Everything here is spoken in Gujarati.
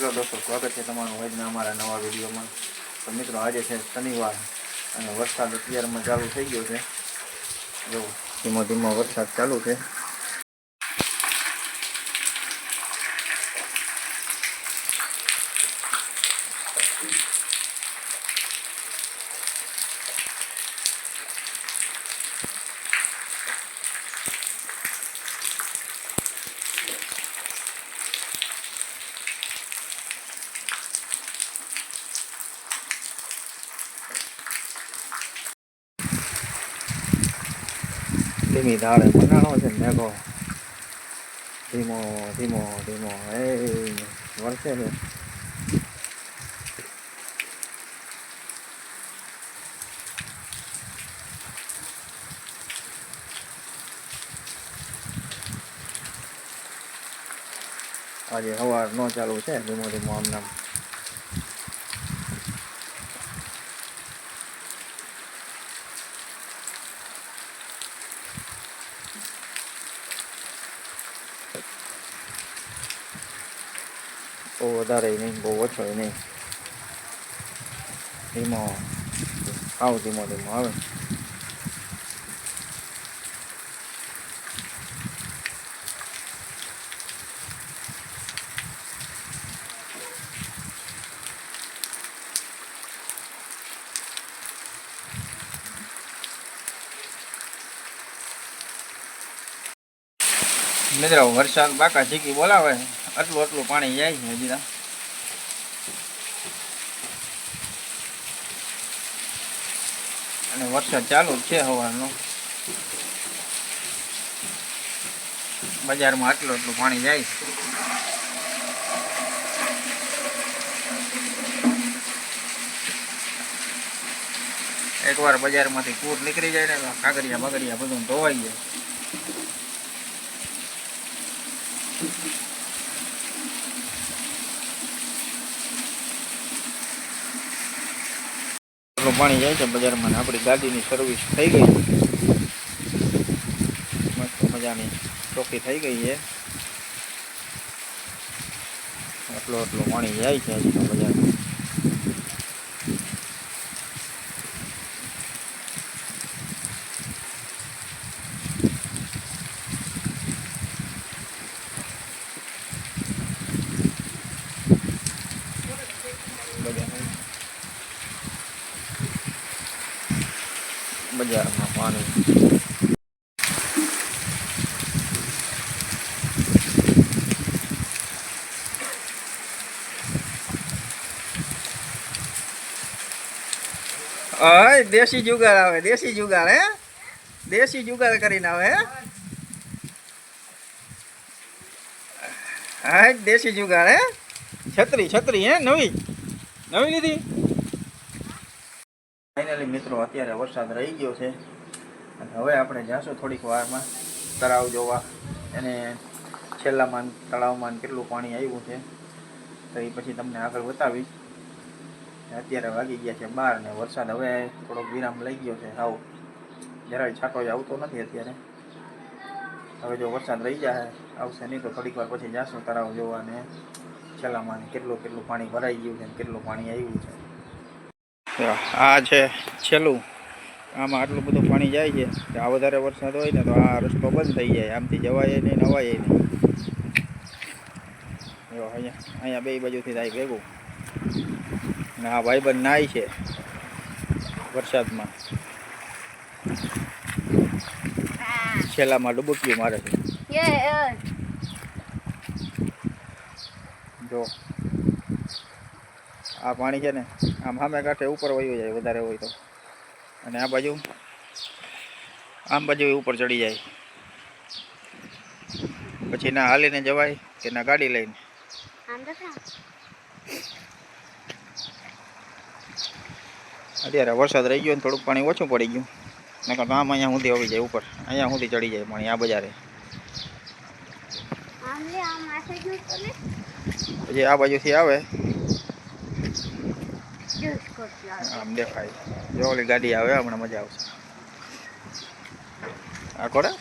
હેલો દોસ્તો, સ્વાગત છે તમારું આજના અમારા નવા વિડીયોમાં. તો મિત્રો, આજે છે શનિવાર અને વરસાદ અત્યારમાં ચાલુ થઈ ગયો છે. જો ધીમો ધીમો વરસાદ ચાલુ છે. ધીમી ધારે બનાવો છે મેઘો ધીમો ધીમો ધીમો એ વરસે છે આજે સવાર નો ચાલુ છે ધીમો ધીમો આમ નામ બહુ વધારે નહીં બહુ ઓછો નહીં ધીમો આવ ધીમો ધીમો આવે. મિત્રો વરસાદ બાકા ચીકી બોલાવે. આટલું આટલું પાણી જાય છે હજી અને વરસાદ ચાલુ જ છે હવાનો. બજારમાં આટલું આટલું પાણી જાય એકવાર બજારમાંથી પૂર નીકળી જાય ને કાગરિયા બગરિયા બધું ધોવાઈ જાય. પાણી જાય છે બજારમાં આપણી ગાડીની સર્વિસ થઈ ગઈ મસ્ત મજાની ચોખ્ખી થઈ ગઈ છે. આટલું આટલું પાણી જાય છે બજારમાં. બજારમાં પાણી ઓય દેશી જુગાર આવે, દેશી જુગાર, હે? દેશી જુગાર કરીને આવે, હે? હા દેશી જુગાર, હે? છત્રી છત્રી, હે? નવી નવી લીધી? મિત્રો, અત્યારે વરસાદ રહી ગયો છે. અને હવે આપણે જાશું થોડીક વારમાં તળાવ જોવા. અને છેલ્લામાં તળાવમાં કેટલું પાણી આવ્યું છે, તો એ પછી તમને આગળ બતાવીશ. અત્યારે વાગી ગયા છે બાર ને વરસાદ હવે થોડોક વિરામ લઈ ગયો છે. સાવ જરાય છાંટો જ આવતો નથી અત્યારે. હવે જો વરસાદ રહી જાય, આવશે નહીં તો થોડીક વાર પછી જાશું તળાવ જોવા ને છેલ્લામાં કેટલું કેટલું પાણી ભરાઈ ગયું છે કેટલું પાણી આવ્યું છે. આ છે છેલ્લું. આમાં આટલું બધું પાણી જાય છે. આ વધારે વરસાદ હોય ને તો આ રસ્તો બંધ થઈ જાય. આમથી જવાય નહીં નવાય નહીં. જો અહીંયા અહીંયા બે બાજુથી થાય ભેગું. ને આ ભાઈબંધ નાય છે વરસાદમાં. છેલ્લામાં ડૂબકીઓ મારે. છે. જો. આ પાણી છે ને આમ સામે કાંઠે ઉપર વયું જાય વધારે હોય તો. અને આ બાજુ આમ બાજુ ઉપર ચડી જાય. પછી ના હાલીને જવાય કે ના ગાડી લઈને. અત્યારે વરસાદ રહી ગયો ને થોડુંક પાણી ઓછું પડી ગયું. નકર તો આમ અહીંયા સુધી આવી જાય ઉપર. અહીંયા સુધી ચડી જાય પાણી આ બજારે. પછી આ બાજુથી આવે. Alam dia kai. Yo le gadi ya, ya mana maju. Aku dah.